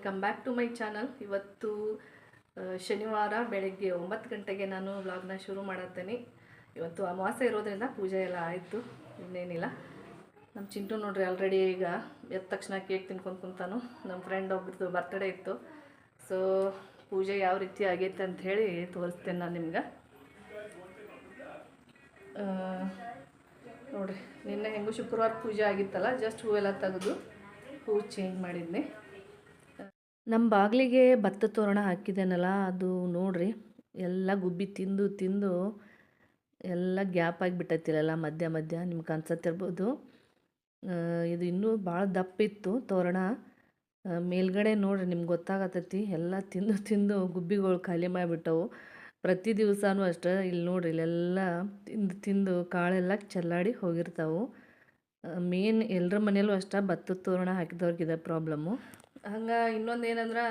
Welcome back to my channel ಇವತ್ತು ಶನಿವಾರ ಬೆಳಗ್ಗೆ ಒಂಬತ್ತು ಗಂಟೆಗೆ ನಾನು ವ್ಲಾಗ್ನ ಶುರು ಮಾಡತ್ತೇನೆ. ಇವತ್ತು ಅಮಾವಾಸ್ಯೆ ಇರೋದ್ರಿಂದ ಪೂಜೆ ಎಲ್ಲ ಆಯಿತು, ಇನ್ನೇನಿಲ್ಲ. ನಮ್ಮ ಚಿಂಟು ನೋಡ್ರಿ ಆಲ್ರೆಡಿ ಈಗ ಎದ್ದ ತಕ್ಷಣ ಕೇಕ್ ತಿನ್ಕೊಂಡು ಕುಂತಾನು. ನಮ್ಮ ಫ್ರೆಂಡ್ ಒಬ್ರದ್ದು ಬರ್ತ್ಡೇ ಇತ್ತು. ಸೊ ಪೂಜೆ ಯಾವ ರೀತಿ ಆಗೈತೆ ಅಂತ ಹೇಳಿ ತೋರಿಸ್ತೇನೆ ನಾನು ನಿಮ್ಗೆ. ನೋಡಿರಿ, ನಿನ್ನೆ ಹೆಂಗೂ ಶುಕ್ರವಾರ ಪೂಜೆ ಆಗಿತ್ತಲ್ಲ ಜಸ್ಟ್ ಹೂವೆಲ್ಲ ತೆಗೆದು, ಹೂ ಚೇಂಜ್ ಮಾಡಿದ್ನಿ. ನಮ್ಮ ಬಾಗಿಲಿಗೆ ಭತ್ತ ತೋರಣ ಹಾಕಿದ್ದೇನಲ್ಲ ಅದು ನೋಡ್ರಿ, ಎಲ್ಲ ಗುಬ್ಬಿ ತಿಂದು ತಿಂದು ಎಲ್ಲ ಗ್ಯಾಪ್ ಆಗಿಬಿಟ್ಟೈತಿಲ್ಲ ಮಧ್ಯ ಮಧ್ಯ, ನಿಮ್ಗೆ ಅನ್ಸತ್ತಿರ್ಬೋದು ಇದು ಇನ್ನೂ ಭಾಳ ದಪ್ಪಿತ್ತು ತೋರಣ. ಮೇಲ್ಗಡೆ ನೋಡ್ರಿ, ನಿಮ್ಗೆ ಗೊತ್ತಾಗತ್ತೈತಿ ಎಲ್ಲ ತಿಂದು ತಿಂದು ಗುಬ್ಬಿಗಳು ಖಾಲಿ ಮಾಡಿಬಿಟ್ಟವು. ಪ್ರತಿ ದಿವಸನೂ ಅಷ್ಟೇ ಇಲ್ಲಿ ನೋಡ್ರಿ, ಇಲ್ಲೆಲ್ಲ ತಿಂದು ತಿಂದು ಕಾಳೆಲ್ಲ ಚೆಲ್ಲಾಡಿ ಹೋಗಿರ್ತಾವೆ. ಮೇನ್ ಎಲ್ಲರ ಮನೇಲೂ ಅಷ್ಟೇ ಭತ್ತದ ತೋರಣ ಹಾಕಿದವ್ರಿಗಿದೆ ಪ್ರಾಬ್ಲಮ್ಮು ಹಂಗೆ ಇನ್ನೊಂದು ಏನಂದ್ರೆ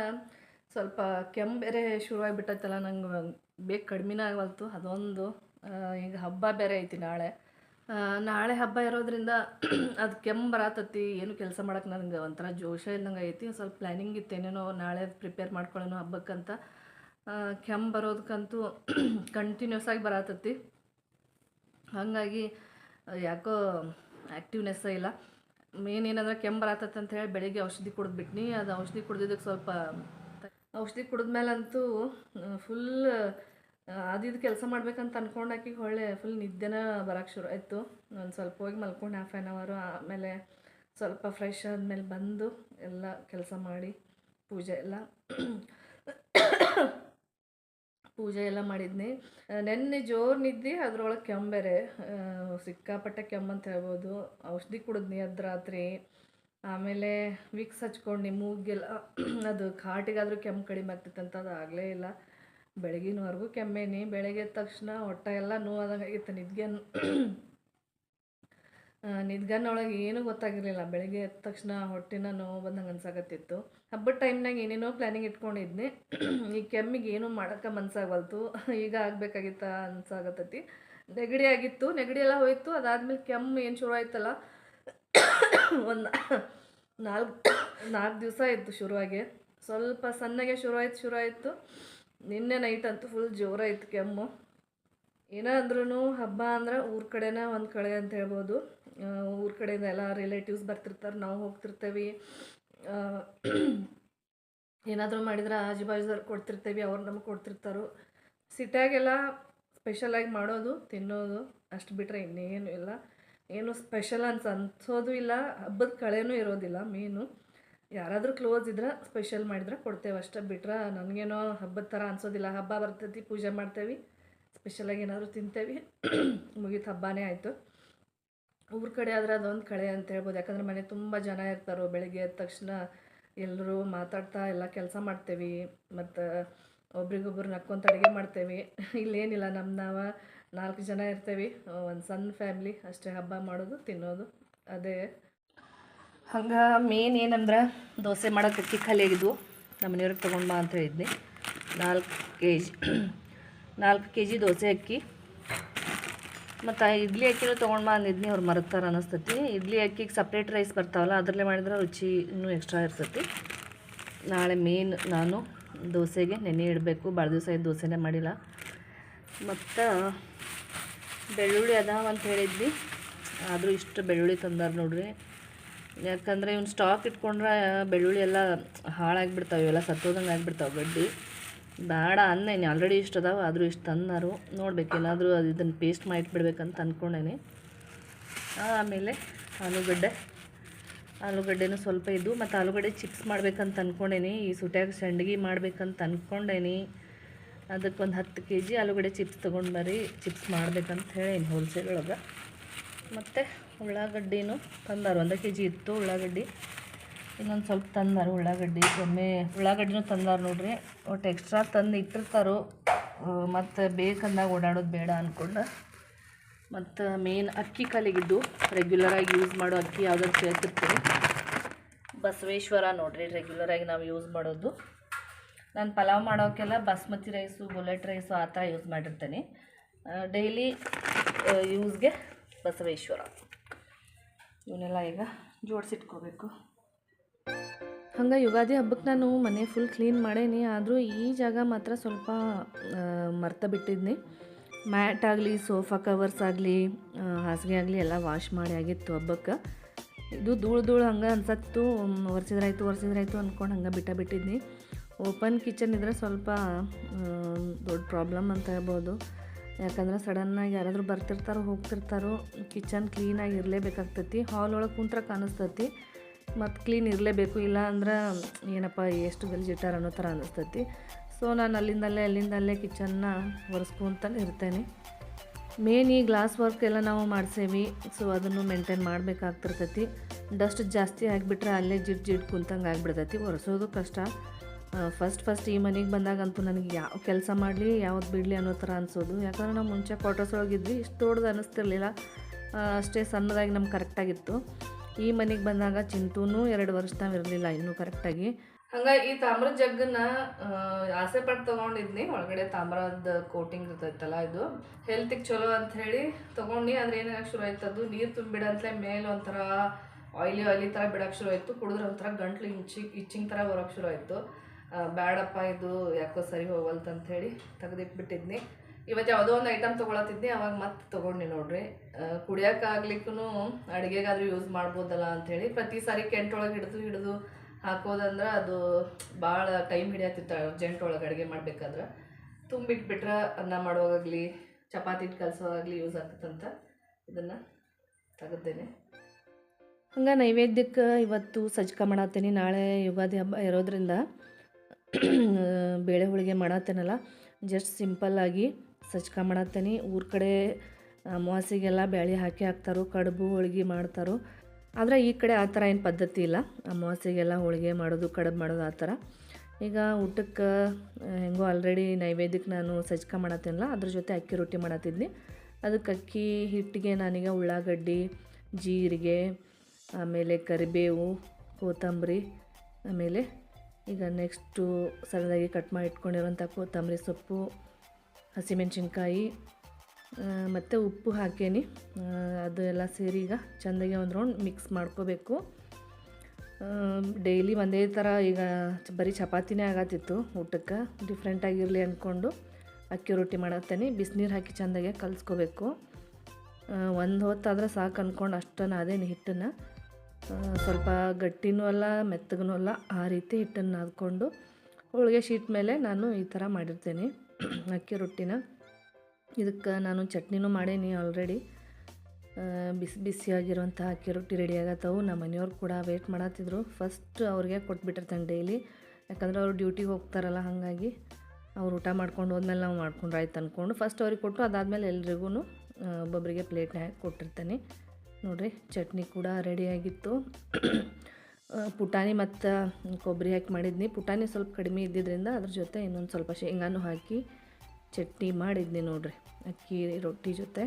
ಸ್ವಲ್ಪ ಕೆಮ್ಮು ಬೇರೆ ಶುರುವಾಗಿಬಿಟ್ಟೈತಲ್ಲ, ನಂಗೆ ಬೇಗ ಕಡಿಮೆನೇ ಆಗವಲ್ತು. ಅದೊಂದು ಈಗ ಹಬ್ಬ ಬೇರೆ ಐತಿ ನಾಳೆ. ನಾಳೆ ಹಬ್ಬ ಇರೋದ್ರಿಂದ ಅದು ಕೆಮ್ಮು ಬರತತಿ, ಏನು ಕೆಲಸ ಮಾಡಕ್ಕೆ ನನಗೆ ಒಂಥರ ಜೋಶ ಇದ್ದಂಗೆ ಐತಿ. ಸ್ವಲ್ಪ ಪ್ಲ್ಯಾನಿಂಗ್ ಇತ್ತೇನೇನೋ ನಾಳೆ ಪ್ರಿಪೇರ್ ಮಾಡ್ಕೊಳ್ಳೋಣ ಹಬ್ಬಕ್ಕಂತ. ಕೆಮ್ಮು ಬರೋದಕ್ಕಂತೂ ಕಂಟಿನ್ಯೂಸ್ ಆಗಿ ಬರತತಿ. ಹಾಗಾಗಿ, ಯಾಕೋ ಆ್ಯಕ್ಟಿವ್ನೆಸ್ಸೇ ಇಲ್ಲ. ಮೇನ್ ಏನಂದ್ರೆ ಕೆಮ್ಮು ಅಂತ ಹೇಳಿ ಬೆಳಿಗ್ಗೆ ಔಷಧಿ ಕುಡಿದ್ಬಿಟ್ನಿ ಅದು ಔಷಧಿ ಕುಡ್ದಿದ್ದಕ್ಕೆ ಸ್ವಲ್ಪ ಔಷಧಿ ಕುಡಿದ್ಮೇಲಂತೂ ಫುಲ್ ಅದಿದ್ದು ಕೆಲಸ ಮಾಡ್ಬೇಕಂತ ಅನ್ಕೊಂಡಾಕಿ ಹೊಳ್ಳೆ ಫುಲ್ ನಿದ್ದೆನೇ ಬರೋಕ್ಕೆ ಶುರು ಆಯಿತು. ಒಂದು ಸ್ವಲ್ಪ ಹೋಗಿ ಮಲ್ಕೊಂಡು ಹಾಫ್ ಆ್ಯನ್ ಅವರು ಆಮೇಲೆ ಸ್ವಲ್ಪ ಫ್ರೆಶ್ ಆದಮೇಲೆ ಬಂದು ಎಲ್ಲ ಕೆಲಸ ಮಾಡಿ, ಪೂಜೆ ಎಲ್ಲ. ಪೂಜೆ ಎಲ್ಲ ಮಾಡಿದ್ನಿ. ನೆನ್ನೆ ಜೋರು ನಿದ್ದೆ, ಅದ್ರೊಳಗೆ ಕೆಂಬೇರೆ. ಬೇರೆ ಸಿಕ್ಕಾಪಟ್ಟೆ ಕೆಮ್ಮು ಅಂತ ಹೇಳ್ಬೋದು. ಔಷಧಿ ಕುಡಿದ್ನಿ ಅದು ರಾತ್ರಿ. ಆಮೇಲೆ ವಿಕ್ಸ್ ಹಚ್ಕೊಂಡು ಮೂಗೆಲ್ಲ ಅದು ಘಾಟಿಗಾದರೂ ಕೆಮ್ಮು ಕಡಿಮೆ ಆಗ್ತಿತ್ತಂತ ಅದು ಆಗಲೇ ಇಲ್ಲ. ಬೆಳಗಿನವರೆಗೂ ಕೆಮ್ಮೇನಿ. ಬೆಳಗ್ಗೆ ಎದ್ದ ತಕ್ಷಣ ಹೊಟ್ಟೆ ಎಲ್ಲ ನೋವಾದಂಗೆ ಆಗಿತ್ತು ನಿದ್ಗೆ. ನಿದ್ಗನ್ನೊಳಗೆ ಏನೂ ಗೊತ್ತಾಗಿರಲಿಲ್ಲ. ಬೆಳಗ್ಗೆ ಎದ್ದ ತಕ್ಷಣ ಹೊಟ್ಟೆನ ನೋವು ಬಂದಂಗೆ ಅನ್ಸಾಕತ್ತಿತ್ತು. ಹಬ್ಬದ ಟೈಮ್ನಾಗ ಏನೇನೋ ಪ್ಲ್ಯಾನಿಂಗ್ ಇಟ್ಕೊಂಡಿದ್ನಿ. ಈ ಕೆಮ್ಮಿಗೆ ಏನೂ ಮಾಡೋಕ್ಕೆ ಮನಸ್ಸಾಗವಲ್ತು ಈಗ ಆಗಬೇಕಾಗಿತ್ತ ಅನ್ಸಾಗತ್ತೈತಿ ನೆಗಡಿ ಆಗಿತ್ತು. ನೆಗಡಿ ಎಲ್ಲ ಹೋಯಿತು. ಅದಾದ್ಮೇಲೆ ಕೆಮ್ಮು ಏನು ಶುರು ಆಯ್ತಲ್ಲ. ಒಂದು ನಾಲ್ಕು ನಾಲ್ಕು ದಿವಸ ಇತ್ತು ಶುರುವಾಗಿ. ಸ್ವಲ್ಪ ಸಣ್ಣಗೆ ಶುರು ಆಯ್ತು, ಶುರು ಆಯಿತು. ನಿನ್ನೆ ನೈಟ್ ಅಂತೂ ಫುಲ್ ಜೋರಾಗಿತ್ತು ಕೆಮ್ಮು. ಏನೇ ಅಂದ್ರೂ ಹಬ್ಬ ಅಂದ್ರೆ ಊರ ಕಡೆನ ಒಂದು ಕಡೆ ಅಂತ ಹೇಳ್ಬೋದು. ಊರ ಕಡೆಯಿಂದ ಎಲ್ಲ ರಿಲೇಟಿವ್ಸ್ ಬರ್ತಿರ್ತಾರೆ. ನಾವು ಹೋಗ್ತಿರ್ತೇವೆ. ಏನಾದರೂ ಮಾಡಿದ್ರೆ ಆಜು ಬಾಜುದವ್ರು ಕೊಡ್ತಿರ್ತೇವೆ, ಅವ್ರು ನಮಗೆ ಕೊಡ್ತಿರ್ತಾರೋ. ಸಿಟ್ಯಾಗೆಲ್ಲ ಸ್ಪೆಷಲಾಗಿ ಮಾಡೋದು, ತಿನ್ನೋದು ಅಷ್ಟು ಬಿಟ್ಟರೆ ಇನ್ನೇನು ಇಲ್ಲ. ಏನು ಸ್ಪೆಷಲ್ ಅನ್ಸ ಅನ್ಸೋದು ಇಲ್ಲ, ಹಬ್ಬದ ಕಳೆನೂ ಇರೋದಿಲ್ಲ ಮೇನು ಯಾರಾದರೂ ಕ್ಲೋಸ್ ಇದ್ರೆ ಸ್ಪೆಷಲ್ ಮಾಡಿದ್ರೆ ಕೊಡ್ತೇವೆ ಅಷ್ಟೇ ಬಿಟ್ರೆ ನನಗೇನೋ ಹಬ್ಬದ ಥರ ಅನ್ಸೋದಿಲ್ಲ. ಹಬ್ಬ ಬರ್ತೈತಿ, ಪೂಜೆ ಮಾಡ್ತೇವೆ ಸ್ಪೆಷಲಾಗಿ ಏನಾದರೂ ತಿಂತೇವೆ. ಮುಗೀತು ಹಬ್ಬನೇ ಆಯಿತು. ಊರ ಕಡೆ ಆದರೆ ಅದೊಂದು ಕಳೆ ಅಂತ ಹೇಳ್ಬೋದು. ಯಾಕಂದ್ರೆ ಮನೆ ತುಂಬ ಜನ ಇರ್ತಾರೆ. ಬೆಳಗ್ಗೆ ಎದ್ದ ತಕ್ಷಣ ಎಲ್ಲರೂ ಮಾತಾಡ್ತಾ ಎಲ್ಲ ಕೆಲಸ ಮಾಡ್ತೇವೆ. ಮತ್ತು ಒಬ್ರಿಗೊಬ್ರು ನಕ್ಕೊಂತ ಅಡುಗೆ ಮಾಡ್ತೇವೆ. ಇಲ್ಲೇನಿಲ್ಲ ನಮ್ಮ ನಾವು ನಾಲ್ಕು ಜನ ಇರ್ತೇವೆ. ಒಂದು ಸಣ್ಣ ಫ್ಯಾಮ್ಲಿ. ಅಷ್ಟೇ ಹಬ್ಬ ಮಾಡೋದು, ತಿನ್ನೋದು, ಅದೇ. ಹಂಗೆ ಮೇನ್ ಏನಂದ್ರೆ ದೋಸೆ ಮಾಡೋಕೆ ಅಕ್ಕಿ ಖಾಲಿ ಆಗಿದ್ವು. ನಮ್ಮ ಮನೆಯವ್ರಿಗೆ ತೊಗೊಂಡು ಬಾ ಅಂತ ಹೇಳಿದ್ನಿ. ನಾಲ್ಕು ಕೆ ಜಿ ನಾಲ್ಕು ಕೆ ಜಿ ದೋಸೆ ಅಕ್ಕಿ. ಮತ್ತು ಇಡ್ಲಿ ಅಕ್ಕಿನೂ ತೊಗೊಂಡು ಬಾ ಅಂದಿದ್ನಿ, ಅವ್ರು ಮರುತ್ತಾರೆ ಅನ್ನಿಸ್ತತಿ ಇಡ್ಲಿ ಅಕ್ಕಿಗೆ ಸಪ್ರೇಟ್ ರೈಸ್ ಬರ್ತಾವಲ್ಲ, ಅದರಲ್ಲೇ ಮಾಡಿದ್ರೆ ರುಚಿ ಇನ್ನೂ ಎಕ್ಸ್ಟ್ರಾ ಇರ್ತೈತಿ. ನಾಳೆ ಮೇನ್ ನಾನು ದೋಸೆಗೆ ನೆನೆ ಇಡಬೇಕು ಭಾಳ ದಿವಸ ಇದು ದೋಸೆನೇ ಮಾಡಿಲ್ಲ. ಮತ್ತು ಬೆಳ್ಳುಳ್ಳಿ ಅದಾವ ಅಂತ ಹೇಳಿದ್ವಿ. ಆದರೂ ಇಷ್ಟು ಬೆಳ್ಳುಳ್ಳಿ ತಂದಾರ ನೋಡ್ರಿ. ಯಾಕಂದರೆ ಇವ್ನು ಸ್ಟಾಕ್ ಇಟ್ಕೊಂಡ್ರೆ ಬೆಳ್ಳುಳ್ಳಿ ಎಲ್ಲ ಹಾಳಾಗಿಬಿಡ್ತಾವೆ, ಇವೆಲ್ಲ ಸತ್ತೋದಂಗೆ ಆಗಿಬಿಡ್ತಾವೆ ಗಡ್ಡಿ. ಬೇಡ ಅಂದೇನಿ. ಆಲ್ರೆಡಿ ಇಷ್ಟು ಅದಾವೆ, ಆದರೂ ಇಷ್ಟು ತಂದಾರು ನೋಡ್ಬೇಕು, ಏನಾದರೂ ಅದು ಇದನ್ನು ಪೇಸ್ಟ್ ಮಾಡಿಟ್ಬಿಡ್ಬೇಕಂತ ಅಂದ್ಕೊಂಡೇನೆ ಆಮೇಲೆ ಆಲೂಗಡ್ಡೆ. ಆಲೂಗಡ್ಡೆನೂ ಸ್ವಲ್ಪ ಇದ್ದು, ಮತ್ತು ಆಲೂಗಡ್ಡೆ ಚಿಪ್ಸ್ ಮಾಡ್ಬೇಕಂತ ಅಂದ್ಕೊಂಡೇನಿ ಈ ಸುಟ್ಯಾಗ ಸಂಡ್ಗಿ ಮಾಡ್ಬೇಕಂತ ಅಂದ್ಕೊಂಡೇನಿ ಅದಕ್ಕೆ ಒಂದು ಹತ್ತು ಕೆ ಜಿ ಆಲೂಗಡ್ಡೆ ಚಿಪ್ಸ್ ತೊಗೊಂಡು ಬರ್ರಿ. ಚಿಪ್ಸ್ ಮಾಡ್ಬೇಕಂತ ಹೇಳೀನಿ ಹೋಲ್ಸೇಲ್ ಒಳಗೆ. ಮತ್ತು ಉಳ್ಳಾಗಡ್ಡಿನೂ ತಂದಾರು. ಒಂದು ಕೆ ಜಿ ಇತ್ತು ಉಳ್ಳಾಗಡ್ಡಿ. ಇನ್ನೊಂದು ಸ್ವಲ್ಪ ತಂದಾರು ಉಳ್ಳಾಗಡ್ಡಿ. ಒಮ್ಮೆ ಉಳ್ಳಾಗಡ್ಡಿನೂ ತಂದಾರು ನೋಡ್ರಿ. ಒಟ್ಟು ಎಕ್ಸ್ಟ್ರಾ ತಂದು ಇಟ್ಟಿರ್ತಾರೋ. ಮತ್ತು ಬೇಕಂದಾಗ ಓಡಾಡೋದು ಬೇಡ ಅಂದ್ಕೊಂಡು ಮತ್ತು ಮೇನ್ ಅಕ್ಕಿ ಕಲಿಗಿದ್ದು ರೆಗ್ಯುಲರಾಗಿ ಯೂಸ್ ಮಾಡೋ ಅಕ್ಕಿ ಯಾವ್ದಾದ್ರು ಸೇರ್ತಿರ್ತೀವಿ ಬಸವೇಶ್ವರ ನೋಡ್ರಿ ರೆಗ್ಯುಲರಾಗಿ ನಾವು ಯೂಸ್ ಮಾಡೋದು. ನಾನು ಪಲಾವ್ ಮಾಡೋಕ್ಕೆಲ್ಲ ಬಾಸ್ಮತಿ ರೈಸು ಬುಲೆಟ್ ರೈಸು ಆ ಥರ ಯೂಸ್ ಮಾಡಿರ್ತೀನಿ. ಡೈಲಿ ಯೂಸ್ಗೆ ಬಸವೇಶ್ವರ. ಇವನ್ನೆಲ್ಲ ಈಗ ಜೋಡಿಸಿಟ್ಕೋಬೇಕು. ಹಂಗೆ ಯುಗಾದಿ ಹಬ್ಬಕ್ಕೆ ನಾನು ಮನೆ ಫುಲ್ ಕ್ಲೀನ್ ಮಾಡೇನಿ, ಆದರೂ ಈ ಜಾಗ ಮಾತ್ರ ಸ್ವಲ್ಪ ಮರ್ತ ಬಿಟ್ಟಿದ್ನಿ. ಮ್ಯಾಟ್ ಆಗಲಿ, ಸೋಫಾ ಕವರ್ಸ್ ಆಗಲಿ ಹಾಸಿಗೆ ಆಗಲಿ ಎಲ್ಲ ವಾಶ್ ಮಾಡಿ ಆಗಿತ್ತು ಹಬ್ಬಕ್ಕೆ. ಇದು ಧೂಳು ಧೂಳು ಹಂಗೆ ಅನ್ಸತ್ತು ಒರೆಸಿದ್ರಾಯ್ತು ಒರೆಸಿದ್ರಾಯ್ತು ಅಂದ್ಕೊಂಡು ಹಂಗೆ ಬಿಟ್ಟ ಬಿಟ್ಟಿದ್ನಿ. ಓಪನ್ ಕಿಚನ್ ಇದ್ರೆ ಸ್ವಲ್ಪ ದೊಡ್ಡ ಪ್ರಾಬ್ಲಮ್ ಅಂತ ಹೇಳ್ಬೋದು. ಯಾಕಂದ್ರೆ ಸಡನ್ನಾಗಿ ಯಾರಾದರೂ ಬರ್ತಿರ್ತಾರೋ, ಹೋಗ್ತಿರ್ತಾರೋ ಕಿಚನ್ ಕ್ಲೀನಾಗಿ ಇರಲೇಬೇಕಾಗ್ತೈತಿ. ಹಾಲ್ ಒಳಗೆ ಕುಂತ್ರ ಕಾಣಿಸ್ತೈತಿ. ಮತ್ತು ಕ್ಲೀನ್ ಇರಲೇಬೇಕು ಇಲ್ಲ ಅಂದ್ರೆ ಏನಪ್ಪ ಎಷ್ಟು ಗಲೀಜಿಟ್ಟಾರ ಅನ್ನೋ ಥರ ಅನ್ನಿಸ್ತೈತಿ ಸೊ ನಾನು ಅಲ್ಲಿಂದಲ್ಲೇ ಅಲ್ಲಿಂದಲ್ಲೇ ಕಿಚನ್ನ ಒರೆಸ್ಕೊಂತಾನೆ ಇರ್ತೇನೆ. ಮೇನ್ ಈ ಗ್ಲಾಸ್ ವರ್ಕ್ ಎಲ್ಲ ನಾವು ಮಾಡ್ಸೇವಿ ಸೊ ಅದನ್ನು ಮೇಂಟೈನ್ ಮಾಡಬೇಕಾಗ್ತಿರ್ತೈತಿ. ಡಸ್ಟ್ ಜಾಸ್ತಿ ಆಗಿಬಿಟ್ರೆ ಅಲ್ಲೇ ಜಿಡ್ ಜಿಡ್ ಕುಂತಂಗೆ ಆಗಿಬಿಡ್ತೈತಿ, ಒರೆಸೋದು ಕಷ್ಟ. ಫಸ್ಟ್ ಫಸ್ಟ್ ಈ ಮನೆಗೆ ಬಂದಾಗಂತೂ ನನಗೆ ಯಾವ ಕೆಲಸ ಮಾಡಲಿ, ಯಾವ್ದು ಬಿಡಲಿ ಅನ್ನೋ ಥರ ಅನಿಸೋದು. ಯಾಕಂದ್ರೆ ನಾವು ಮುಂಚೆ ಕ್ವಾರ್ಟರ್ಸ್ ಒಳಗಿದ್ವಿ ಇಷ್ಟು ದೊಡ್ಡದು ಅನ್ನಿಸ್ತಿರ್ಲಿಲ್ಲ ಅಷ್ಟೇ ಸಣ್ಣದಾಗಿ ನಮ್ಗೆ ಕರೆಕ್ಟಾಗಿತ್ತು ಈ ಮನೆಗೆ ಬಂದಾಗ ಚಿಂಟೂನು ಎರಡು ವರ್ಷ ನಾವು ಇರಲಿಲ್ಲ ಇನ್ನೂ ಕರೆಕ್ಟಾಗಿ. ಹಂಗಾಗಿ ಈ ತಾಮ್ರದ ಜಗ್ಗನ್ನ ಆಸೆ ಪಟ್ಟು ತೊಗೊಂಡಿದ್ನಿ. ಒಳಗಡೆ ತಾಮ್ರದ ಕೋಟಿಂಗ್ ಇರ್ತೈತಲ್ಲ ಇದು. ಹೆಲ್ತಿಗೆ ಚಲೋ ಅಂತ ಹೇಳಿ ತೊಗೊಂಡು, ಆದ್ರೆ ಏನಾಗಕ್ಕೆ ಶುರು ಆಯ್ತು? ಅದು ನೀರು ತುಂಬಿಡಂತಲೇ ಮೇಲೆ ಒಂಥರ ಆಯ್ಲಿ ಆಯ್ಲಿ ಥರ ಬಿಡಕ್ಕೆ ಶುರು ಆಯಿತು. ಕುಡಿದ್ರೆ ಒಂಥರ ಗಂಟ್ಲು ಇಂಚಿ ಇಚ್ಚಿಂಗ್ ಥರ ಬರೋಕ್ಕೆ ಶುರು ಆಯಿತು. ಬ್ಯಾಡಪ್ಪ ಇದು ಯಾಕೋ ಸರಿ ಹೋಗಲ್ತಂತ ಹೇಳಿ ತೆಗೆದಿಟ್ಬಿಟ್ಟಿದ್ನಿ. ಇವತ್ತು ಯಾವುದೋ ಒಂದು ಐಟಮ್ ತೊಗೊಳತ್ತಿದ್ದೆ ಅವಾಗ ಮತ್ತೆ ತೊಗೊಂಡು ನೋಡ್ರಿ. ಕುಡಿಯೋಕ್ಕಾಗ್ಲಿಕ್ಕೂ ಅಡುಗೆಗಾದ್ರೂ ಯೂಸ್ ಮಾಡ್ಬೋದಲ್ಲ ಅಂಥೇಳಿ ಪ್ರತಿ ಸಾರಿ ಕೆಂಟೊಳಗೆ ಹಿಡಿದು ಹಿಡಿದು ಹಾಕೋದಂದ್ರೆ ಅದು ಭಾಳ ಟೈಮ್ ಹಿಡಿಯತ್ತಿತ್ತು ಅರ್ಜೆಂಟ್ ಒಳಗೆ ಅಡುಗೆ ಮಾಡ್ಬೇಕಾದ್ರೆ. ತುಂಬಿಟ್ಬಿಟ್ರೆ ಅನ್ನ ಮಾಡುವಾಗಲಿ ಚಪಾತಿ ಹಿಟ್ಟು ಕಲಸೋವಾಗಲಿ ಯೂಸ್ ಆಗ್ತದಂತ ಇದನ್ನು ತೆಗೆದ್ದೇನೆ. ಹಂಗೆ ನೈವೇದ್ಯಕ್ಕೆ ಇವತ್ತು ಸಜ್ಕ ಮಾಡತ್ತೇನೆ ನಾಳೆ ಯುಗಾದಿ ಹಬ್ಬ ಇರೋದ್ರಿಂದ ಬೇಳೆ ಹೋಳಿಗೆ ಮಾಡತ್ತೇನಲ್ಲ ಜಸ್ಟ್ ಸಿಂಪಲ್ಲಾಗಿ ಸಜ್ಕ ಮಾಡತ್ತೀನಿ. ಊರ ಕಡೆ ಅಮಾವಾಸ್ಯೆಗೆಲ್ಲ ಬ್ಯಾಳಿ ಹಾಕಿ ಹಾಕ್ತಾರೋ, ಕಡುಬು ಹೋಳಿಗೆ ಮಾಡ್ತಾರೋ. ಆದರೆ ಈ ಕಡೆ ಆ ಥರ ಏನು ಪದ್ಧತಿ ಇಲ್ಲ. ಅಮಾವಾಸ್ಯೆಗೆಲ್ಲ ಹೋಳಿಗೆ ಮಾಡೋದು, ಕಡುಬು ಮಾಡೋದು ಆ ಥರ. ಈಗ ಊಟಕ್ಕೆ ಹೆಂಗೋ ಆಲ್ರೆಡಿ ನೈವೇದ್ಯಕ್ಕೆ ನಾನು ಸಜ್ಕ ಮಾಡತ್ತೀನಲ್ಲ, ಅದ್ರ ಜೊತೆ ಅಕ್ಕಿ ರೊಟ್ಟಿ ಮಾಡತ್ತಿದ್ನಿ. ಅದಕ್ಕೆ ಅಕ್ಕಿ ಹಿಟ್ಟಿಗೆ ನಾನೀಗ ಉಳ್ಳಾಗಡ್ಡಿ, ಜೀರಿಗೆ, ಆಮೇಲೆ ಕರಿಬೇವು, ಕೊತ್ತಂಬರಿ, ಆಮೇಲೆ ಈಗ ನೆಕ್ಸ್ಟು ಸಣ್ಣದಾಗಿ ಕಟ್ ಮಾಡಿ ಇಟ್ಕೊಂಡಿರೋಂಥ ಕೊತ್ತಂಬರಿ ಸೊಪ್ಪು ಹಸಿಮೆಣ್ಸಿನ್ಕಾಯಿ ಮತ್ತು ಉಪ್ಪು ಹಾಕೇನಿ. ಅದು ಎಲ್ಲ ಸೇರಿ ಈಗ ಚೆಂದಾಗಿ ಒಂದು ರೌಂಡ್ ಮಿಕ್ಸ್ ಮಾಡ್ಕೋಬೇಕು. ಡೈಲಿ ಒಂದೇ ಥರ ಈಗ ಬರೀ ಚಪಾತಿನೇ ಆಗತ್ತಿತ್ತು ಊಟಕ್ಕೆ. ಡಿಫ್ರೆಂಟಾಗಿರಲಿ ಅಂದ್ಕೊಂಡು ಅಕ್ಕಿ ರೊಟ್ಟಿ ಮಾಡತ್ತೇನೆ. ಬಿಸಿನೀರು ಹಾಕಿ ಚೆಂದಾಗೆ ಕಲಿಸ್ಕೋಬೇಕು. ಒಂದು ಹೊತ್ತಾದ್ರೆ ಸಾಕು ಅಂದ್ಕೊಂಡು ಅಷ್ಟನ್ನು ಅದೇನು ಹಿಟ್ಟನ್ನು ಸ್ವಲ್ಪ ಗಟ್ಟಿನೂ ಅಲ್ಲ ಮೆತ್ತಗೂ ಅಲ್ಲ, ಆ ರೀತಿ ಹಿಟ್ಟನ್ನು ನಾದ್ಕೊಂಡು ಹೋಳಿಗೆ ಶೀಟ್ ಮೇಲೆ ನಾನು ಈ ಥರ ಮಾಡಿರ್ತೇನೆ. ಅಕ್ಕಿ ರೊಟ್ಟಿನ. ಇದಕ್ಕೆ ನಾನು ಚಟ್ನಿನೂ ಮಾಡೇನಿ ಆಲ್ರೆಡಿ ಬಿಸಿ ಬಿಸಿಯಾಗಿರುವಂಥ ಅಕ್ಕಿ ರೊಟ್ಟಿ ರೆಡಿ ಆಗತ್ತವು. ನಮ್ಮ ಮನೆಯವ್ರು ಕೂಡ ವೇಟ್ ಮಾಡತ್ತಿದ್ರು. ಫಸ್ಟ್ ಅವ್ರಿಗೆ ಕೊಟ್ಬಿಟ್ಟಿರ್ತೇನೆ ಡೈಲಿ ಯಾಕಂದ್ರೆ ಅವ್ರು ಡ್ಯೂಟಿಗೆ ಹೋಗ್ತಾರಲ್ಲ, ಹಾಗಾಗಿ ಅವ್ರು ಊಟ ಮಾಡ್ಕೊಂಡು ಹೋದ್ಮೇಲೆ ನಾವು ಮಾಡ್ಕೊಂಡ್ರೆ ಆಯ್ತು ಅಂದ್ಕೊಂಡು ಫಸ್ಟ್ ಅವ್ರಿಗೆ ಕೊಟ್ಟು ಅದಾದಮೇಲೆ ಎಲ್ರಿಗೂ ಒಬ್ಬೊಬ್ಬರಿಗೆ ಪ್ಲೇಟ್ನ ಹಾಕಿ ಕೊಟ್ಟಿರ್ತೇನೆ. ನೋಡಿರಿ, ಚಟ್ನಿ ಕೂಡ ರೆಡಿಯಾಗಿತ್ತು ಪುಟಾಣಿ ಮತ್ತು ಕೊಬ್ಬರಿ ಹಾಕಿ ಮಾಡಿದ್ನಿ. ಪುಟಾಣಿ ಸ್ವಲ್ಪ ಕಡಿಮೆ ಇದ್ದಿದ್ದರಿಂದ ಅದ್ರ ಜೊತೆ ಇನ್ನೊಂದು ಸ್ವಲ್ಪ ಶೇಂಗಾನು ಹಾಕಿ ಚಟ್ನಿ ಮಾಡಿದ್ನಿ ನೋಡ್ರಿ, ಅಕ್ಕಿ ರೊಟ್ಟಿ ಜೊತೆ.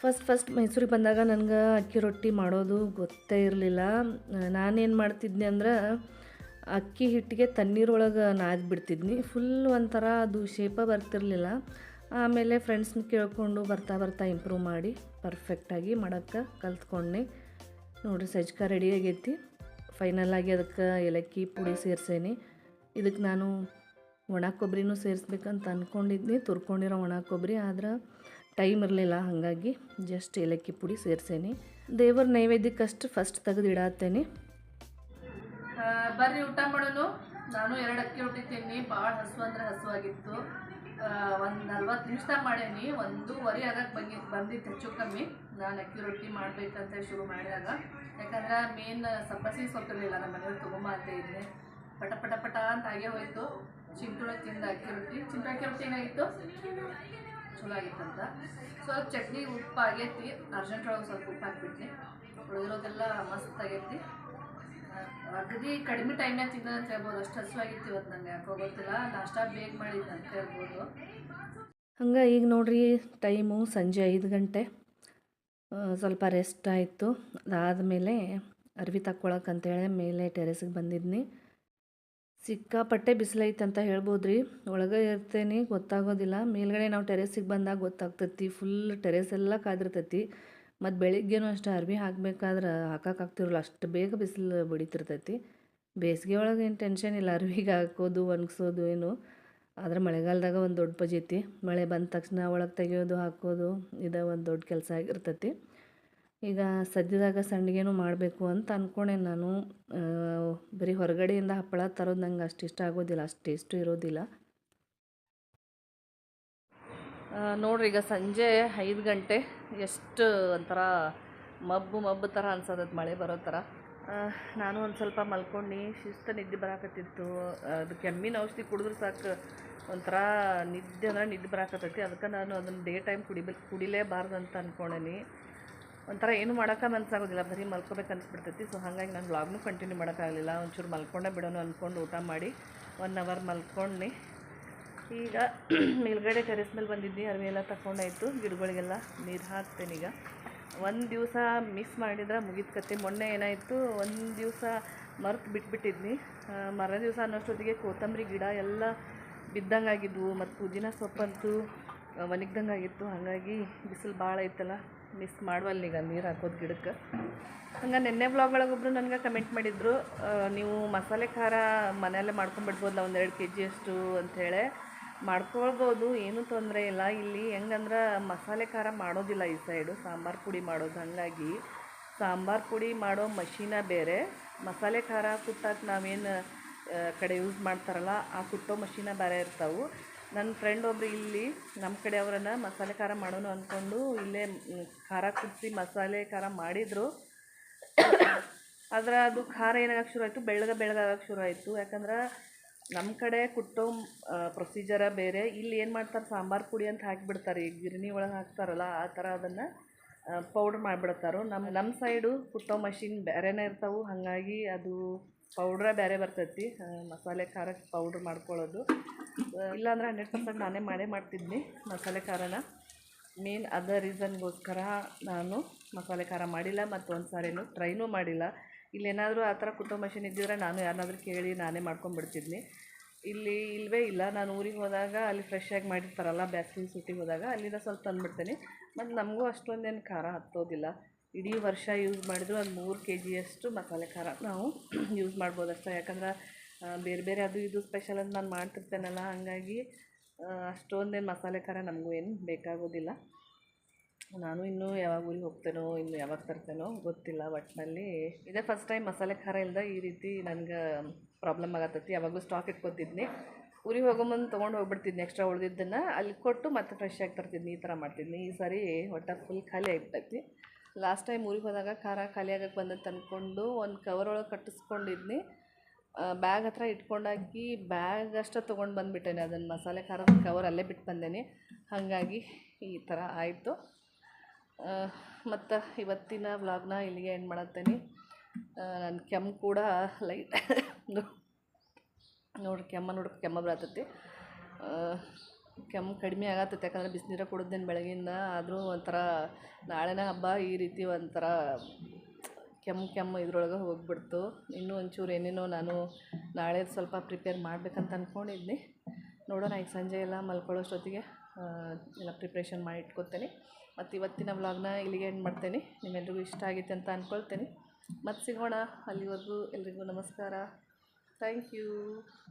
ಫಸ್ಟ್ ಫಸ್ಟ್ ಮೈಸೂರಿಗೆ ಬಂದಾಗ ನನಗೆ ಅಕ್ಕಿ ರೊಟ್ಟಿ ಮಾಡೋದು ಗೊತ್ತೇ ಇರಲಿಲ್ಲ. ನಾನೇನು ಮಾಡ್ತಿದ್ನಿ ಅಂದ್ರೆ ಅಕ್ಕಿ ಹಿಟ್ಟಿಗೆ ತಣ್ಣೀರೊಳಗೆ ನಾದ್ಬಿಡ್ತಿದ್ನಿ ಫುಲ್ ಒಂಥರ ಅದು ಶೇಪ ಬರ್ತಿರಲಿಲ್ಲ. ಆಮೇಲೆ ಫ್ರೆಂಡ್ಸ್ನ ಕೇಳಿಕೊಂಡು ಬರ್ತಾ ಬರ್ತಾ ಇಂಪ್ರೂವ್ ಮಾಡಿ ಪರ್ಫೆಕ್ಟಾಗಿ ಮಾಡೋಕ್ಕೆ ಕಲ್ತ್ಕೊಂಡೆ ನೋಡಿರಿ, ಸಜ್ಕ ರೆಡಿ ಆಗೈತಿ. ಫೈನಲ್ ಆಗಿ ಅದಕ್ಕೆ ಏಲಕ್ಕಿ ಪುಡಿ ಸೇರ್ಸೇನಿ. ಇದಕ್ಕೆ ನಾನು ಒಣ ಕೊಬ್ಬರಿನೂ ಸೇರಿಸ್ಬೇಕಂತ ಅಂದ್ಕೊಂಡಿದ್ನಿ ತುರ್ಕೊಂಡಿರೋ ಒಣ ಕೊಬ್ಬರಿ, ಆದ್ರೆ ಟೈಮ್ ಇರಲಿಲ್ಲ. ಹಾಗಾಗಿ ಜಸ್ಟ್ ಏಲಕ್ಕಿ ಪುಡಿ ಸೇರ್ಸೇನಿ. ದೇವರ ನೈವೇದ್ಯಕ್ಕಷ್ಟು ಫಸ್ಟ್ ತೆಗೆದು ಇಡತ್ತೇನೆ ಬರ್ರಿ ಊಟ ಮಾಡೋನು. ನಾನು ಎರಡು ಅಕ್ಕಿ ರೊಟ್ಟಿ ತಿನ್ನಿ ಭಾಳ ಹಸು ಅಂದ್ರೆ ಹಸುವಾಗಿತ್ತು ಒಂದು ನಲ್ವತ್ತು ನಿಮಿಷದಾಗ ಮಾಡೇನಿ ಒಂದೂವರೆ ಆಗಕ್ಕೆ ಬಂದಿ ಬಂದಿತ್ತು, ಹೆಚ್ಚು ಕಮ್ಮಿ. ನಾನು ಅಕ್ಕಿ ರೊಟ್ಟಿ ಮಾಡಬೇಕಂತ ಶುರು ಮಾಡಿದಾಗ, ಯಾಕಂದ್ರೆ ಮೇನ್ ಸಬ್ಬಸಿ ಸೊಪ್ಪಿರಲಿಲ್ಲ ನಮ್ಮ ಮನೆಯವ್ರು ತೊಗೊಂಬ ಅಂತ ಇದ್ದೆ ಪಟ ಪಟ ಪಟ ಅಂತ ಆಗೇ ಹೋಯಿತು. ಚಿಂಟುಳ ತಿಂದ ಅಕ್ಕಿ ರೊಟ್ಟಿ. ಚಿಂಟು ಅಕ್ಕಿ ರೊಟ್ಟಿ ಏನಾಗಿತ್ತು? ಚಲೋ ಆಗಿತ್ತಂತ ಸ್ವಲ್ಪ ಚಟ್ನಿ ಉಪ್ಪು ಆಗೈತಿ. ಅರ್ಜೆಂಟ್ ಒಳಗೆ ಸ್ವಲ್ಪ ಉಪ್ಪು ಹಾಕ್ಬಿಟ್ಟಿ ಉಳಿದಿರೋದೆಲ್ಲ ಮಸ್ತ್ ಆಗೈತಿ. ಅಗದಿ ಕಡಿಮೆ ಟೈಮ್ನಾಗ ತಿಂದ ಅಂತ ಹೇಳ್ಬೋದು. ಅಷ್ಟು ಹಸುವಾಗಿತ್ತು ಇವತ್ತು ನನಗೆ ಯಾಕೋ ಗೊತ್ತಿಲ್ಲ. ನಾಷ್ಟ ಬೇಗ ಮಾಡಿದ್ದೆ ಅಂತ ಹೇಳ್ಬೋದು. ಹಂಗೆ ಈಗ ನೋಡ್ರಿ ಟೈಮು ಸಂಜೆ ಐದು ಗಂಟೆ. ಸ್ವಲ್ಪ ರೆಸ್ಟ್ ಆಯಿತು. ಅದಾದಮೇಲೆ ಅರ್ವಿ ತಕ್ಕೊಳಕ್ಕಂತೇಳಿ ಮೇಲೆ ಟೆರೆಸಿಗೆ ಬಂದಿದ್ನಿ. ಸಿಕ್ಕಾಪಟ್ಟೆ ಬಿಸಿಲೈತೆ ಅಂತ ಹೇಳ್ಬೋದು ರೀ ಒಳಗೆ ಇರ್ತೇನೆ, ಗೊತ್ತಾಗೋದಿಲ್ಲ. ಮೇಲ್ಗಡೆ ನಾವು ಟೆರೆಸಿಗೆ ಬಂದಾಗ ಗೊತ್ತಾಗ್ತೈತಿ. ಫುಲ್ ಟೆರೆಸ್ ಎಲ್ಲ ಕಾದಿರ್ತೈತಿ. ಮತ್ತು ಬೆಳಿಗ್ಗೆನೂ ಅಷ್ಟೇ ಅರ್ವಿ ಹಾಕ್ಬೇಕಾದ್ರೆ ಹಾಕೋಕ್ಕಾಗ್ತಿರಲ್ಲ ಅಷ್ಟು ಬೇಗ ಬಿಸಿಲು ಬಡಿತಿರ್ತೈತಿ. ಬೇಸಿಗೆ ಒಳಗೆ ಏನು ಟೆನ್ಷನ್ ಇಲ್ಲ. ಅರ್ವಿಗೆ ಹಾಕೋದು, ಒಣಗಿಸೋದು ಏನು. ಆದರೆ ಮಳೆಗಾಲದಾಗ ಒಂದು ದೊಡ್ಡ ಪಜೈತಿ ಮಳೆ ಬಂದ ತಕ್ಷಣ ಒಳಗೆ ತೆಗೆಯೋದು, ಹಾಕೋದು, ಇದು ಒಂದು ದೊಡ್ಡ ಕೆಲಸ ಆಗಿರ್ತೈತಿ. ಈಗ ಸದ್ಯದಾಗ ಸಂಡಿಗೆನು ಮಾಡಬೇಕು ಅಂತ ಅಂದ್ಕೊಂಡೆ ನಾನು. ಬರೀ ಹೊರಗಡೆಯಿಂದ ಹಪ್ಪಳ ತರೋದು ನಂಗೆ ಅಷ್ಟು ಇಷ್ಟ ಆಗೋದಿಲ್ಲ, ಅಷ್ಟು ಟೇಸ್ಟು ಇರೋದಿಲ್ಲ. ನೋಡ್ರಿ, ಈಗ ಸಂಜೆ ಐದು ಗಂಟೆ, ಎಷ್ಟು ಒಂಥರ ಮಬ್ಬು ಮಬ್ಬು ಥರ ಅನ್ಸೋದೈತೆ ಮಳೆ ಬರೋ ಥರ ನಾನು ಒಂದು ಸ್ವಲ್ಪ ಮಲ್ಕೊಂಡು ಶಿಸ್ತು ನಿದ್ದೆ ಬರಾಕತ್ತಿತ್ತು. ಅದು ಕೆಮ್ಮಿನ ಔಷಧಿ ಕುಡಿದ್ರೆ ಸಾಕು. ಒಂಥರ ನಿದ್ದೆ ಅಂದ್ರೆ ನಿದ್ದೆ ಬರಾಕತ್ತೈತಿ. ಅದಕ್ಕೆ ನಾನು ಅದನ್ನು ಡೇ ಟೈಮ್ ಕುಡಿಬೇಕು ಕುಡಿಲೇಬಾರ್ದು ಅಂತ ಅಂದ್ಕೊಂಡೇನಿ ಒಂಥರ ಏನು ಮಾಡೋಕೆ ಮನಸ್ಸಾಗೋದಿಲ್ಲ ಬರೀ ಮಲ್ಕೋಬೇಕು ಅನ್ಸ್ಬಿಡ್ತೈತಿ. ಸೊ ಹಾಗಾಗಿ ನಾನು ಬ್ಲಾಗ್ನೂ ಕಂಟಿನ್ಯೂ ಮಾಡೋಕ್ಕಾಗಲಿಲ್ಲ. ಒಂಚೂರು ಮಲ್ಕೊಂಡೇ ಬಿಡೋಣ ಅಂದ್ಕೊಂಡು ಊಟ ಮಾಡಿ ಒನ್ ಅವರ್ ಮಲ್ಕೊಂಡು. ಈಗ ಮೇಲ್ಗಡೆ ಟೆರೆಸ್ ಮೇಲೆ ಬಂದಿದ್ದೆ. ಅರಿವೆಲ್ಲ ತಗೊಂಡಾಯ್ತು ಗಿಡಗಳಿಗೆಲ್ಲ ನೀರು ಹಾಕ್ತೇನೆ ಈಗ. ಒಂದು ದಿವಸ ಮಿಸ್ ಮಾಡಿದ್ರೆ ಮುಗಿದ ಮೊನ್ನೆ ಏನಾಯಿತು, ಒಂದು ದಿವಸ ಮರ್ತು ಬಿಟ್ಬಿಟ್ಟಿದ್ನಿ ಮರ ದಿವಸ ಅನ್ನೋಷ್ಟೊತ್ತಿಗೆ ಕೊತ್ತಂಬರಿ ಗಿಡ ಎಲ್ಲ ಬಿದ್ದಂಗೆ ಆಗಿದ್ವು ಮತ್ತು ಪುದೀನ ಸೊಪ್ಪಂತೂ ಒಣಗ್ದಂಗೆ ಆಗಿತ್ತು ಹಾಗಾಗಿ ಬಿಸಿಲು ಭಾಳ ಐತಲ್ಲ ಮಿಸ್ ಮಾಡುವಲ್ಲ ಈಗ ನೀರು ಹಾಕೋದು ಗಿಡಕ್ಕೆ. ಹಂಗೆ ನಿನ್ನೆ ಬ್ಲಾಗ್ ಒಳಗೆ ಒಬ್ಬರು ನನಗೆ ಕಮೆಂಟ್ ಮಾಡಿದ್ರು ನೀವು ಮಸಾಲೆ ಖಾರ ಮನೆಯಲ್ಲೇ ಮಾಡ್ಕೊಂಡ್ಬಿಡ್ಬೋದಲ್ಲ ಒಂದೆರಡು ಕೆ ಜಿಯಷ್ಟು ಅಂಥೇಳಿ ಮಾಡ್ಕೊಳ್ಬೋದು, ಏನೂ ತೊಂದರೆ ಇಲ್ಲ. ಇಲ್ಲಿ ಹೆಂಗಂದ್ರೆ ಮಸಾಲೆ ಖಾರ ಮಾಡೋದಿಲ್ಲ ಈ ಸೈಡು ಸಾಂಬಾರು ಪುಡಿ ಮಾಡೋದು ಹಾಗಾಗಿ. ಸಾಂಬಾರು ಪುಡಿ ಮಾಡೋ ಮಷೀನ ಬೇರೆ. ಮಸಾಲೆ ಖಾರ ಕುಟ್ಟಕ್ಕೆ ನಾವೇನು ಕಡೆ ಯೂಸ್ ಮಾಡ್ತಾರಲ್ಲ, ಆ ಕುಟ್ಟೋ ಮಷೀನ ಬೇರೆ ಇರ್ತಾವೆ. ನನ್ನ ಫ್ರೆಂಡ್ ಒಬ್ರು ಇಲ್ಲಿ ನಮ್ಮ ಕಡೆ ಅವರನ್ನು ಮಸಾಲೆ ಖಾರ ಮಾಡೋಣ ಅಂದ್ಕೊಂಡು ಇಲ್ಲೇ ಖಾರ ಕುದಿಸಿ ಮಸಾಲೆ ಖಾರ ಮಾಡಿದರು. ಆದರೆ ಅದು ಖಾರ ಏನಾಗಕ್ಕೆ ಶುರು ಆಯಿತು, ಬೆಳ್ಳಗ ಬೆಳ್ಳಗಾಗಕ್ಕೆ ಶುರು ಆಯಿತು. ಯಾಕಂದ್ರೆ ನಮ್ಮ ಕಡೆ ಕುಟ್ಟೋ ಪ್ರೊಸೀಜರ ಬೇರೆ. ಇಲ್ಲಿ ಏನು ಮಾಡ್ತಾರೆ, ಸಾಂಬಾರು ಪುಡಿ ಅಂತ ಹಾಕಿಬಿಡ್ತಾರೆ. ಈಗ ಗಿರಣಿ ಒಳಗೆ ಹಾಕ್ತಾರಲ್ಲ, ಆ ಥರ ಅದನ್ನು ಪೌಡ್ರ್ ಮಾಡಿಬಿಡ್ತಾರೆ ನಮ್ಮ ನಮ್ಮ ಸೈಡು ಕುಟ್ಟೋ ಮಷಿನ್ ಬೇರೆನೇ ಇರ್ತವೆ. ಹಾಗಾಗಿ ಅದು ಪೌಡ್ರೇ ಬೇರೆ ಬರ್ತೈತಿ. ಮಸಾಲೆ ಖಾರಕ್ಕೆ ಪೌಡ್ರ್ ಮಾಡ್ಕೊಳ್ಳೋದು. ಇಲ್ಲಾಂದ್ರೆ ಹಂಡ್ರೆಡ್ ಪರ್ಸೆಂಟ್ ನಾನೇ ಮಾಡೇ ಮಾಡ್ತಿದ್ನಿ, ಮಸಾಲೆ ಖಾರನ. ಮೇನ್ ಅದರ್ ರೀಸನ್ಗೋಸ್ಕರ ನಾನು ಮಸಾಲೆ ಖಾರ ಮಾಡಿಲ್ಲ ಮತ್ತು ಒಂದು ಸಾರಿನೂ ಟ್ರೈನೂ ಮಾಡಿಲ್ಲ. ಇಲ್ಲೇನಾದರೂ ಆ ಥರ ಕುಟುಂಬ ಮಷಿನ್ ಇದ್ದಿದ್ರೆ ನಾನು ಯಾರನ್ನಾದ್ರೂ ಕೇಳಿ ನಾನೇ ಮಾಡ್ಕೊಂಡ್ಬಿಡ್ತಿದ್ನಿ ಇಲ್ಲಿ ಇಲ್ಲವೇ ಇಲ್ಲ, ನಾನು ಊರಿಗೆ ಹೋದಾಗ ಅಲ್ಲಿ ಫ್ರೆಶ್ ಆಗಿ ಮಾಡಿರ್ತಾರಲ್ಲ ಬ್ಯಾಸ್ಗಿ ಸುಟ್ಟಿಗೆ ಹೋದಾಗ ಅಲ್ಲಿಂದ ಸ್ವಲ್ಪ ತಂದುಬಿಡ್ತೇನೆ. ಮತ್ತು ನಮಗೂ ಅಷ್ಟೊಂದೇನು ಖಾರ ಹತ್ತೋದಿಲ್ಲ. ಇಡೀ ವರ್ಷ ಯೂಸ್ ಮಾಡಿದ್ರು ಒಂದು ಮೂರು ಕೆ ಜಿಯಷ್ಟು ಮಸಾಲೆ ಖಾರ ನಾವು ಯೂಸ್ ಮಾಡ್ಬೋದು ಅಷ್ಟೇ. ಯಾಕಂದ್ರೆ ಬೇರೆ ಬೇರೆ ಅದು ಇದು ಸ್ಪೆಷಲ್ ಅಂತ ನಾನು ಮಾಡ್ತಿರ್ತೇನಲ್ಲ, ಹಾಗಾಗಿ ಅಷ್ಟೊಂದೇನು ಮಸಾಲೆ ಖಾರ ನಮಗೂ ಏನು ಬೇಕಾಗೋದಿಲ್ಲ. ನಾನು ಇನ್ನೂ ಯಾವಾಗ ಊರಿಗೆ ಹೋಗ್ತೇನೋ, ಇನ್ನು ಯಾವಾಗ ತರ್ತೇನೋ ಗೊತ್ತಿಲ್ಲ ಒಟ್ಟಿನಲ್ಲಿ ಇದೇ ಫಸ್ಟ್ ಟೈಮ್ ಮಸಾಲೆ ಖಾರ ಇಲ್ಲದ ಈ ರೀತಿ ನನಗೆ ಪ್ರಾಬ್ಲಮ್ ಆಗತ್ತೈತಿ. ಯಾವಾಗಲೂ ಸ್ಟಾಕ್ ಇಟ್ಕೊತಿದ್ನಿ. ಊರಿಗೆ ಹೋಗೋ ಮುಂದೆ ತೊಗೊಂಡು ಹೋಗ್ಬಿಡ್ತಿದ್ನಿ ಎಕ್ಸ್ಟ್ರಾ ಉಳಿದಿದ್ದನ್ನು. ಅಲ್ಲಿ ಕೊಟ್ಟು ಮತ್ತೆ ಫ್ರೆಶ್ ಆಗಿ ತರ್ತಿದ್ನಿ, ಈ ಥರ ಮಾಡ್ತಿದ್ನಿ. ಈ ಸಾರಿ ಹೊಟ್ಟೆ ಫುಲ್ ಖಾಲಿ ಆಗಿಬಿಟ್ಟೈತಿ. ಲಾಸ್ಟ್ ಟೈಮ್ ಊರಿಗೆ ಹೋದಾಗ ಖಾರ ಖಾಲಿ ಆಗಕ್ಕೆ ಬಂದೈತೆ ಅಂದ್ಕೊಂಡು ಒಂದು ಕವರ್ ಒಳಗೆ ಕಟ್ಟಿಸ್ಕೊಂಡಿದ್ನಿ. ಬ್ಯಾಗ್ ಹತ್ರ ಇಟ್ಕೊಂಡಾಗಿ ಬ್ಯಾಗ್ ಅಷ್ಟೇ ತೊಗೊಂಡು ಬಂದುಬಿಟ್ಟೇನೆ. ಅದನ್ನು ಮಸಾಲೆ ಖಾರದ ಕವರ್ ಅಲ್ಲೇ ಬಿಟ್ಟು ಬಂದೇನೆ. ಹಾಗಾಗಿ ಈ ಥರ ಆಯಿತು. ಮತ್ತು ಇವತ್ತಿನ ವ್ಲಾಗ್ನ ಇಲ್ಲಿಗೆ ಎಂಡ್ ಮಾಡತ್ತೇನೆ. ನನ್ನ ಕೆಮ್ಮು ಕೂಡ ಲೈಟ್ ನೋಡ್ರಿ ಕೆಮ್ಮ ನೋಡ್ರಿ ಕೆಮ್ಮ ಬರತೈತಿ. ಕೆಮ್ಮು ಕಡಿಮೆ ಆಗತ್ತೈತೆ, ಯಾಕಂದರೆ ಬಿಸಿನೀರ ಕುಡಿದೇನು ಬೆಳಗಿಂದ. ಆದರೂ ಒಂಥರ ನಾಳೆನ ಹಬ್ಬ ಈ ರೀತಿ ಒಂಥರ ಕೆಮ್ಮು ಕೆಮ್ಮು ಇದ್ರೊಳಗೆ ಹೋಗ್ಬಿಡ್ತು. ಇನ್ನೂ ಒಂಚೂರು ಏನೇನೋ ನಾನು ನಾಳೆ ಸ್ವಲ್ಪ ಪ್ರಿಪೇರ್ ಮಾಡಬೇಕಂತ ಅಂದ್ಕೊಂಡಿದ್ನಿ ನೋಡೋಣ, ಈಗ ಸಂಜೆ ಎಲ್ಲ ಮಲ್ಕೊಳ್ಳೋಷ್ಟೊತ್ತಿಗೆ ಎಲ್ಲ ಪ್ರಿಪ್ರೇಷನ್ ಮಾಡಿ ಇಟ್ಕೊತೇನೆ. ಮತ್ತು ಇವತ್ತಿನ ವ್ಲಾಗ್ನ ಇಲ್ಲಿಗೆ ಎಂಡ್ ಮಾಡ್ತೇನೆ. ನಿಮ್ಮೆಲ್ರಿಗೂ ಇಷ್ಟ ಆಗಿತ್ತು ಅಂತ ಅಂದ್ಕೊಳ್ತೇನೆ ಮತ್ತೆ ಸಿಗೋಣ. ಅಲ್ಲಿವರೆಗೂ ಎಲ್ರಿಗೂ ನಮಸ್ಕಾರ. Thank you